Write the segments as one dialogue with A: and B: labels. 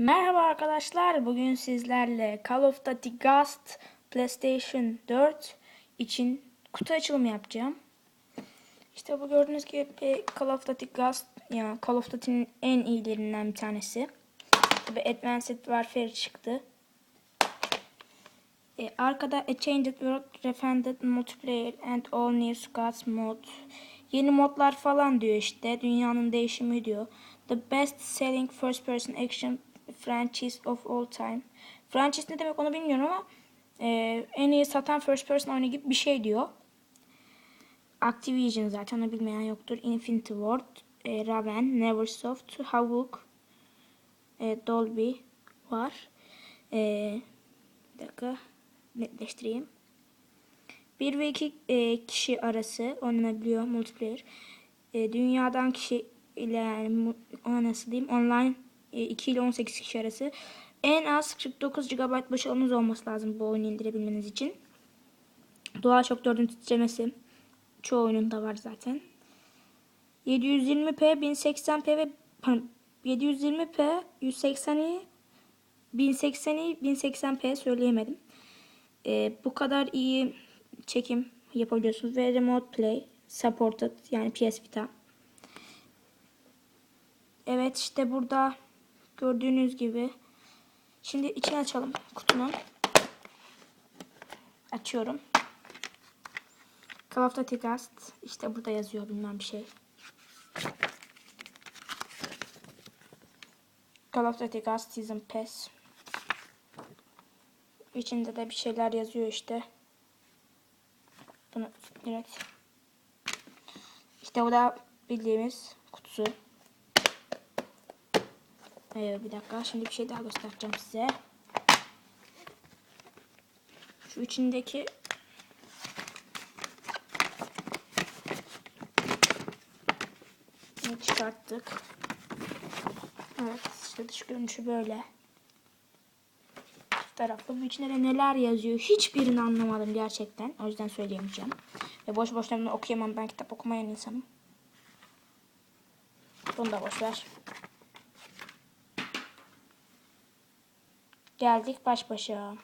A: Merhaba arkadaşlar. Bugün sizlerle Call of Duty Ghost PlayStation 4 için kutu açılımı yapacağım. İşte bu gördüğünüz gibi Call of Duty Ghost yani Call of Duty'nin en iyilerinden bir tanesi. Tabi Advanced Warfare çıktı. E, arkada A Changed World, Refined Multiplayer and All New Squads mod. Yeni modlar falan diyor işte. Dünyanın değişimi diyor. The best selling first person action franchise of all time. Franchise ne demek onu bilmiyorum ama e, en iyi satan first person oyunu gibi bir şey diyor. Activision zaten onu bilmeyen yoktur. Infinity Ward, e, Raven, Neversoft, Havok, e, Dolby var. E, bir dakika netleştireyim. 1 ve 2 e, kişi arası oynanabiliyor multiplayer. E, dünyadan kişi ile yani ona nasıl diyeyim online 2 ile 18 kişi arası. En az 49 GB başarınız olması lazım bu oyunu indirebilmeniz için. DualShock 4'ün titremesi çoğu oyununda var zaten. 720p, 1080p ve pardon, 720p, 180i, 1080i, 1080p söyleyemedim. Ee, bu kadar iyi çekim yapabiliyorsunuz ve remote play supported yani PS Vita. Evet işte burada gördüğünüz gibi. Şimdi içini açalım kutunun. Açıyorum. Call of. İşte burada yazıyor bilmem bir şey. Call of Duty Ghost Season Pass. İçinde de bir şeyler yazıyor işte. Bunu direkt. İşte bu da bildiğimiz kutusu. Evet bir dakika. Şimdi bir şey daha göstereceğim size. Şu içindeki Bunu çıkarttık. Evet işte dış görünüşü böyle. Çift taraflı. Bu içinde de neler yazıyor hiçbirini anlamadım gerçekten. O yüzden söyleyemeyeceğim. Ve boş boşuna bunu okuyamam. Ben kitap okumayan insanım. Bunu da boş ver. Geldik baş başa.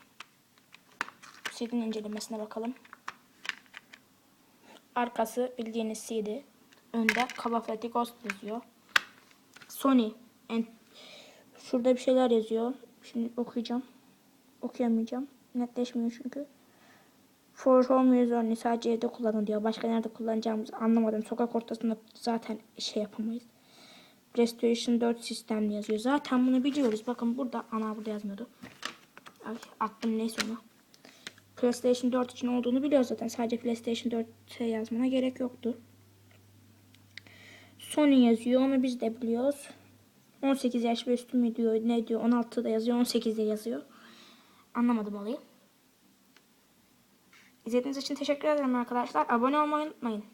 A: CD'nin incelemesine bakalım. Arkası bildiğiniz CD. Önde Duty Ghost yazıyor. Sony. And Şurada bir şeyler yazıyor. Şimdi okuyacağım. Okuyamayacağım. Netleşmiyor çünkü. For home use only. Sadece evde kullanın diyor. Başka nerede kullanacağımızı anlamadım. Sokak ortasında zaten şey yapamayız. PlayStation 4 sistemli yazıyor. Zaten bunu biliyoruz. Bakın burada. Ana burada yazmıyordu. Ay aklım neyse ona. PlayStation 4 için olduğunu biliyoruz zaten. Sadece PlayStation 4'e yazmana gerek yoktu. Sony yazıyor. Onu biz de biliyoruz. 18 yaş ve üstü mü diyor. Ne diyor? 16'da yazıyor. 18'de yazıyor. Anlamadım olayı. İzlediğiniz için teşekkür ederim arkadaşlar. Abone olmayı unutmayın.